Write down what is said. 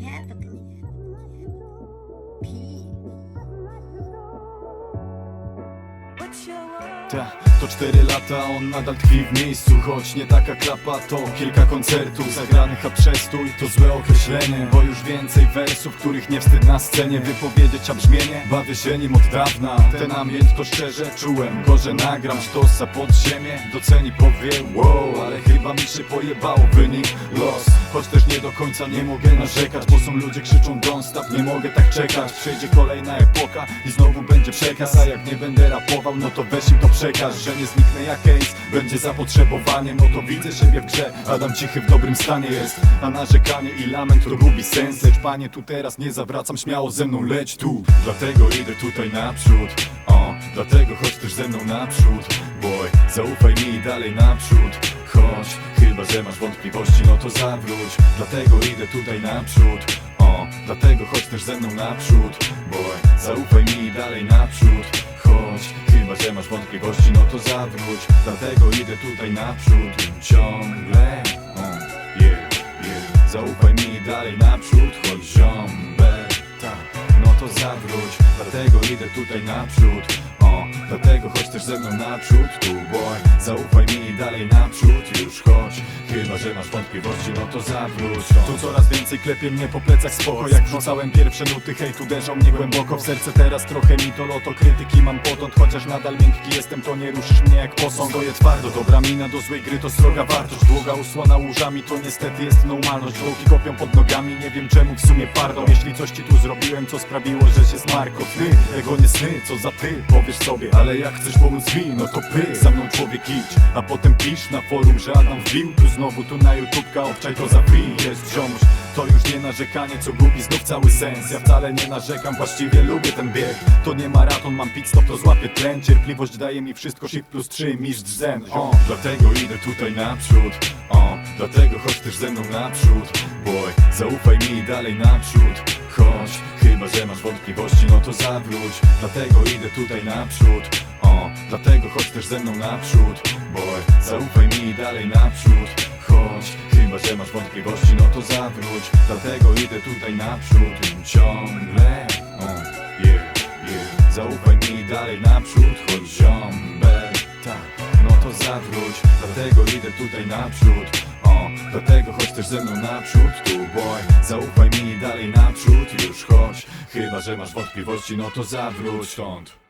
capital P. What's your word? To cztery lata, on nadal tkwi w miejscu Choć nie taka klapa, to kilka koncertów Zagranych, a przestój to złe określenie Bo już więcej wersów, których nie wstyd na scenie Wypowiedzieć, a brzmienie bawię się nim od dawna. Ten ambient to szczerze czułem Go, że nagram sztosa pod ziemię Doceni, powie wow Ale chyba mi się pojebało wynik los. Choć też nie do końca nie mogę narzekać Bo są ludzie krzyczą don't stop, nie mogę tak czekać. Przejdzie kolejna epoka i znowu będzie przekaz A jak nie będę rapował, no to weź im to przekaż Że nie zniknę jak case, będzie zapotrzebowanie No to widzę siebie w grze, Adam cichy w dobrym stanie jest. A narzekanie i lament to gubi sens. Lecz panie tu teraz nie zawracam, śmiało ze mną. Leć tu Dlatego idę tutaj naprzód, o Dlatego chodź też ze mną naprzód. Boy, zaufaj mi i dalej naprzód. Chodź, chyba że masz wątpliwości, no to zawróć. Dlatego idę tutaj naprzód. O, dlatego chodź też ze mną naprzód. Boy, zaufaj mi i dalej naprzód. Chodź, chyba masz wątpliwości, no to zawróć. Dlatego idę tutaj naprzód. Ciągle, o, yeah, yeah Zaufaj mi dalej naprzód Chodź ziombel, tak No to zawróć, dlatego idę tutaj naprzód. O, dlatego chodź też ze mną naprzód Tu boy, zaufaj mi dalej naprzód Już chodź, chyba że masz wątpliwości No to zawróć. Tu coraz więcej klepie mnie po plecach spoko Jak wrzucałem pierwsze nuty, hejt uderzał mnie głęboko w serce. Teraz trochę mi to loto, krytyki mam potąd. Chociaż nadal miękki jestem, to nie ruszysz mnie jak posąg. Stoję twardo, dobra mina do złej gry to sroga wartość. Długa usłona łóżami to niestety jest normalność. Włoki kopią pod nogami, nie wiem czemu w sumie pardą. Jeśli coś ci tu zrobiłem, co sprawiło, że się smarko Ty, tego nie sny, co za ty, powiesz sobie. Ale jak chcesz pomóc mi, no to py Za mną człowiek idź, a potem pisz na forum, że Adam wbił Tu znowu, tu na YouTubka, obczaj to za Jest ziomuś, to już nie narzekanie, co gubi znów cały sens. Ja wcale nie narzekam, właściwie lubię ten bieg. To nie maraton, mam pit stop, to złapię tlen. Cierpliwość daje mi wszystko, shift plus 3, mistrz zen O, dlatego idę tutaj naprzód. O, dlatego chodź też ze mną naprzód. Boy, zaufaj mi i dalej naprzód. Chodź, chyba że masz wątpliwości, no to zawróć. Dlatego idę tutaj naprzód. O, dlatego chodź też ze mną naprzód. Boy, zaufaj mi i dalej naprzód Chodź, chyba że masz wątpliwości, no to zawróć. Dlatego idę tutaj naprzód. Ciągle, o, yeah, yeah Zaufaj mi dalej naprzód, chodź ziombel Tak, no to zawróć. Dlatego idę tutaj naprzód. O, dlatego chodź też ze mną naprzód Tu boy, zaufaj mi dalej naprzód Już chodź, chyba że masz wątpliwości No to zawróć stąd